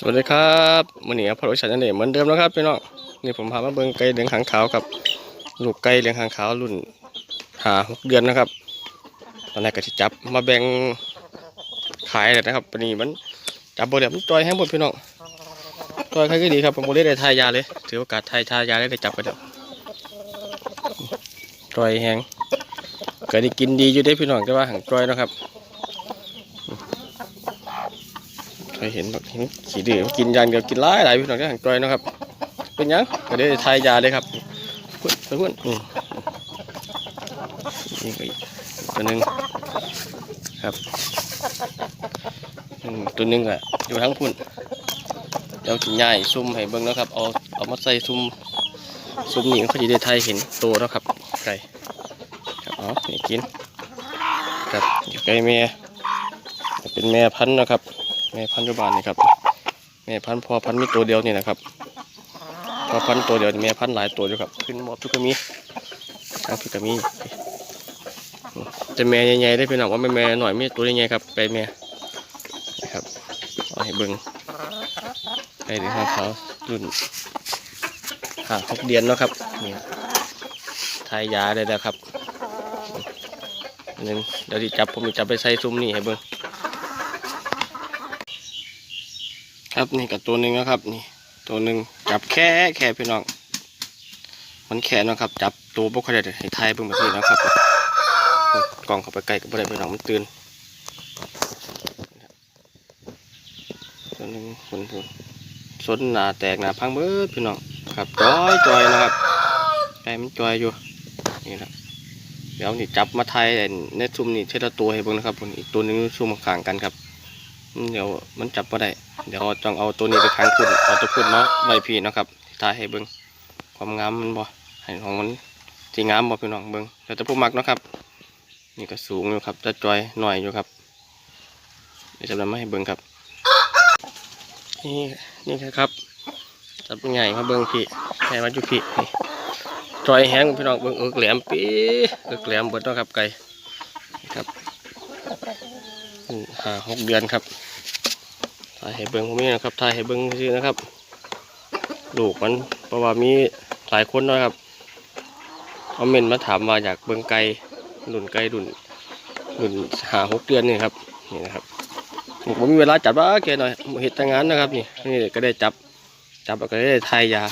สวัสดีครับมือนี้พอรชันนั่นเองเหมือนเดิมนะครับพี่น้องนี่ผมพามาเบิ่งไก่เหลืองหางขาวครับลูกไก่เหลืองหางขาวรุ่นหาหกเดือนนะครับ ตอนแรกก็จะจับมาแบ่งขายเลยนะครับวันนี้มันจับบเดียมันจอยแห้งหมดพี่น้องจอยใครก็ดีครับผมบได้ได้ทายยาเลย ถือโอกาสทายทายยาได้ได้จับกันเดี๋ยวจอยแห้งก็ได้กินดีอยู่ได้พี่น้องแต่ว่าหางจอยนะครับ เคยเห็นแบบเห็นขี้ดื้อกินยางเดียวกินหลายหลายพี่น้องได้ห่างจอยนะครับ เป็นยังก็ได้ทายยาเลยครับเพื่อนเพื่อนอืมนี่ก็อีกตัวหนึ่งครับอตัวหนึ่งอะอยู่ทั้งพุ่นเดี๋ยวกินใหญ่ซุ่มให้เบิ่งนะครับเอาเอามาใส่ซุ่มซุ่มหนี่เขาจะได้ทายเห็นโตวแล้วครับไก่ครับเอานี่กินครับไก่แม่เป็นแม่พันธุ์นะครับ แม่พันธุ์ยุบานนี่ครับแม่พันธุ์พอพันธุ์มีตัวเดียวนี่นะครับพอพันธุ์ตัวเดียวแม่พันธุ์หลายตัวอยู่ครับ ขึ้นหมอบทุกมีทั้งทุกมีแต่แม่ใหญ่ๆได้เป็นหนักว่าแม่แม่หน่อยมีตัวใหญ่ๆครับไปแม่นะครับเอาให้เบิ้งให้ดูข้างเขารุ่นห่างหกเดือนเนาะครับนี่ทายยาได้แล้วครับอันนึงเดี๋ยวที่จับผมจะจับไปใส่ซุ้มนี่ให้เบิ้ง ครับนี่กับตัวหนึ่งนะครับ นี่ ตัวหนึ่งจับแค่แค่พี่น้องมันแค่นะครับ จับตัวพวกเขาได้ให้ทายเบิ่งแบบนี้นะครับกล้องเข้าไปใกล้กับอะไรพี่น้องมันตื่นตัวหนึ่งคนพูนสนหนาแตกหนาพังเบิดพี่น้องครับจอยจอยนะครับไก่มันจอยอยู่นี่นะเดี๋ยวนี่จับมาไทยในซุ่มนี่เชดละตัวให้เบิ่งนะครับผมอีกตัวหนึ่งซุ่มข้างกันครับ เดี๋ยวมันจับมาได้ เดี๋ยวต้องเอาตัวนี้ไปค้างพุ่นเอาตัวพุ่นเนาะไว้พี่เนาะครับถ่ายให้เบิ่งความงามมันบ่ให้ของมันที่งามบ่พี่น้องเบิ่งเดี๋ยวจะผู้มักเนาะครับ นี่ก็สูงอยู่ครับจะจอยหน่อยอยู่ครับ เดี๋ยวจะนำมาให้เบิ่งครับ นี่นี่ครับจับใหญ่มาเบิ่งพี่ให้มาอยู่พี่นี่จอยแห้งพี่น้องเบิ่งเอิกแหลมปีเอิกแหลมเบิดเนาะครับไก่ครับ หาหกเดือนครับถ่ายให้เบิ้งผมนี่นะครับถ่ายให้เบิ้งซื่อนะครับ ลูกมันเพราะว่ามีหลายคนนะครับเขาเมนมาถามมาอยากเบิ้งไก่รุ่นไก่รุ่นรุ่นหาหกเดือนนี่ครับนี่นะครับผมมีเวลาจับว่าแกหน่อยเหตุงานนะครับนี่นี่ก็ได้จับจับก็ได้ทายยา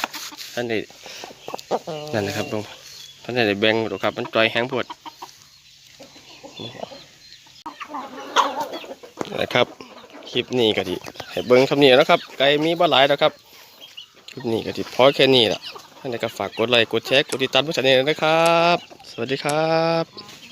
ท่านนี่นั่นนะครับตรงท่านนี่ได้แบ่งหรอครับ มันจอยแห้งปวด นะครับคลิปนี้ก็ดีให้เบิ้งคำนี้นะครับไก่มีบ่หลายแล้วครับคลิปนี้ก็ดีพอแค่นี้แหละท่านใดก็ฝากกดไลค์กดแชร์กดติดตามผู้ชมนะครับ สวัสดีครับ